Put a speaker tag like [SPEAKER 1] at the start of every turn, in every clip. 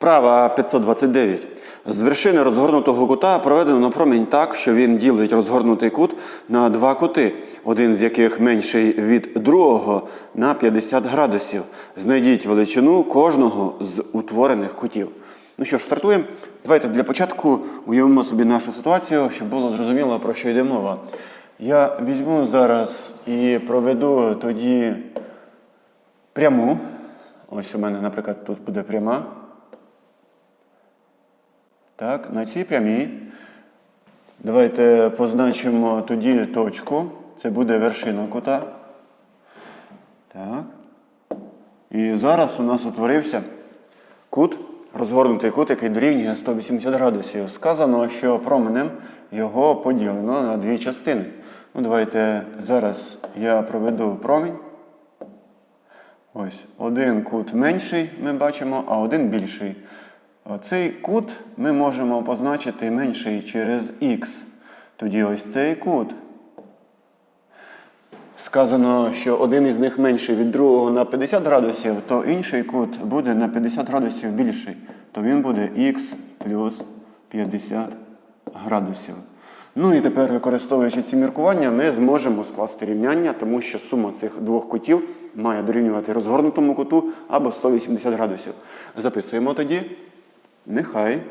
[SPEAKER 1] Вправа 529. З вершини розгорнутого кута проведено промінь так, що він ділить розгорнутий кут на два кути, один з яких менший від другого на 50 градусів. Знайдіть величину кожного з утворених кутів. Ну що ж, стартуємо. Давайте для початку уявимо собі нашу ситуацію, щоб було зрозуміло, про що йде мова. Я візьму зараз і проведу тоді пряму. Ось у мене, наприклад, тут буде пряма. Так, на цій прямій. Давайте позначимо тоді точку. Це буде вершина кута. Так. І зараз у нас утворився кут, розгорнутий кут, який дорівнює 180 градусів. Сказано, що променем його поділено на дві частини. Ну, Давайте зараз я проведу промінь. Ось один кут менший ми бачимо, а один більший. Цей кут ми можемо позначити менший через х. Тоді ось цей кут. Сказано, що один із них менший від другого на 50 градусів, то інший кут буде на 50 градусів більший. То він буде х плюс 50 градусів. Ну і тепер, використовуючи ці міркування, ми зможемо скласти рівняння, тому що сума цих двох кутів має дорівнювати розгорнутому куту або 180 градусів. Записуємо тоді. Нехай.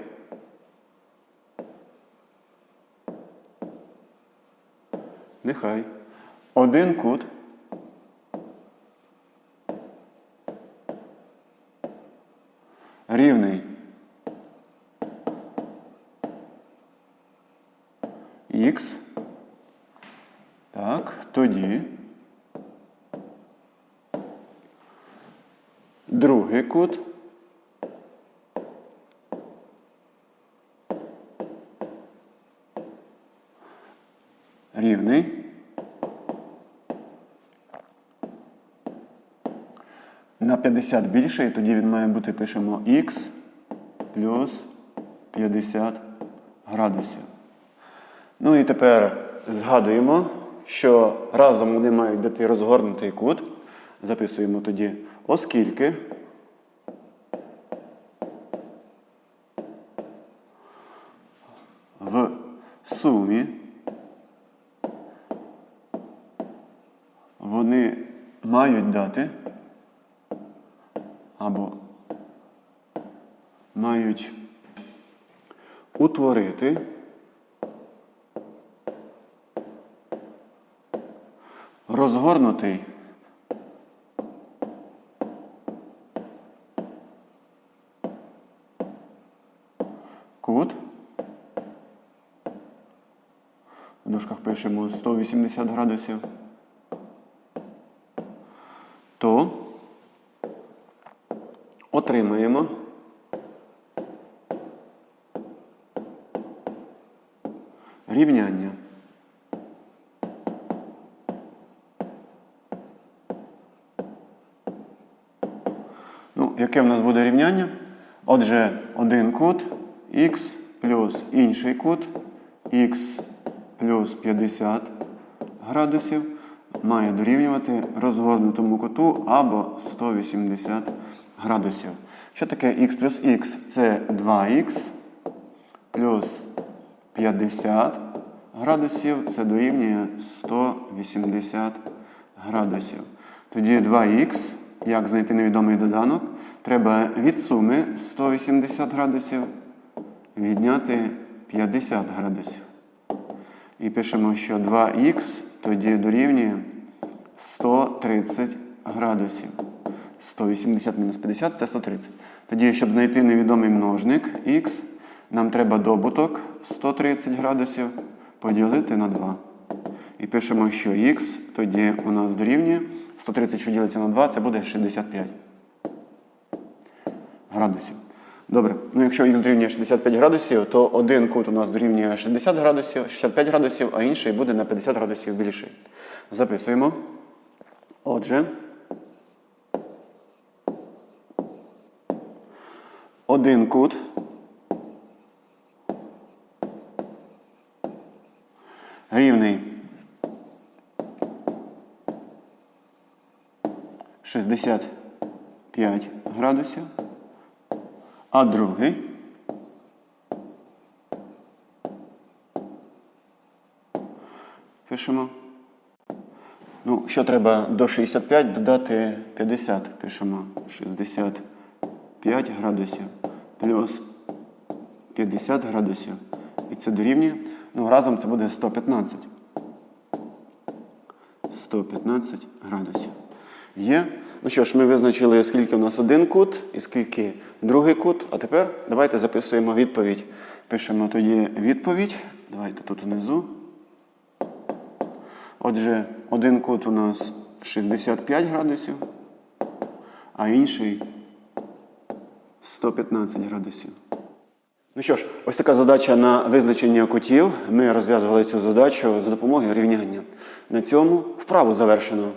[SPEAKER 1] Нехай. Один кут. Рівний. Х. Так, тоді. Другий кут. Рівний. На 50 більше, і тоді він має бути, пишемо х плюс 50 градусів. Ну і тепер згадуємо, що разом вони мають дати розгорнутий кут. Записуємо тоді, оскільки в сумі вони мають дати або мають утворити розгорнутий кут. В дужках пишемо 180 градусів. То отримаємо рівняння. Ну, яке в нас буде рівняння? Отже, один кут х плюс інший кут х плюс 50 градусів має дорівнювати розгорнутому куту або 180 градусів. Що таке х плюс х? Це 2х плюс 50 градусів, це дорівнює 180 градусів. Тоді 2х, як знайти невідомий доданок, треба від суми 180 градусів відняти 50 градусів. І пишемо, що 2х тоді дорівнює 130 градусів. 180 мінус 50 це 130. Тоді, щоб знайти невідомий множник х, нам треба добуток 130 градусів поділити на 2. І пишемо, що х тоді у нас дорівнює 130, що ділиться на 2, це буде 65 градусів. Добре, ну якщо х дорівнює 65 градусів, то один кут у нас дорівнює 60 градусів, 65 градусів, а інший буде на 50 градусів більший. Записуємо. Отже, один кут рівний 65 градусів, А другий. Пишемо. Ну, що треба до 65 додати 50. Пишемо 65 градусів плюс 50 градусів. І це дорівнює. Ну, разом це буде 115. 115 градусів. Є. Ну що ж, ми визначили, скільки у нас один кут і скільки другий кут. А тепер давайте записуємо відповідь. Пишемо тоді відповідь. Давайте тут внизу. Отже, один кут у нас 65 градусів, а інший 115 градусів. Ну що ж, ось така задача на визначення кутів. Ми розв'язували цю задачу за допомогою рівняння. На цьому вправу завершено.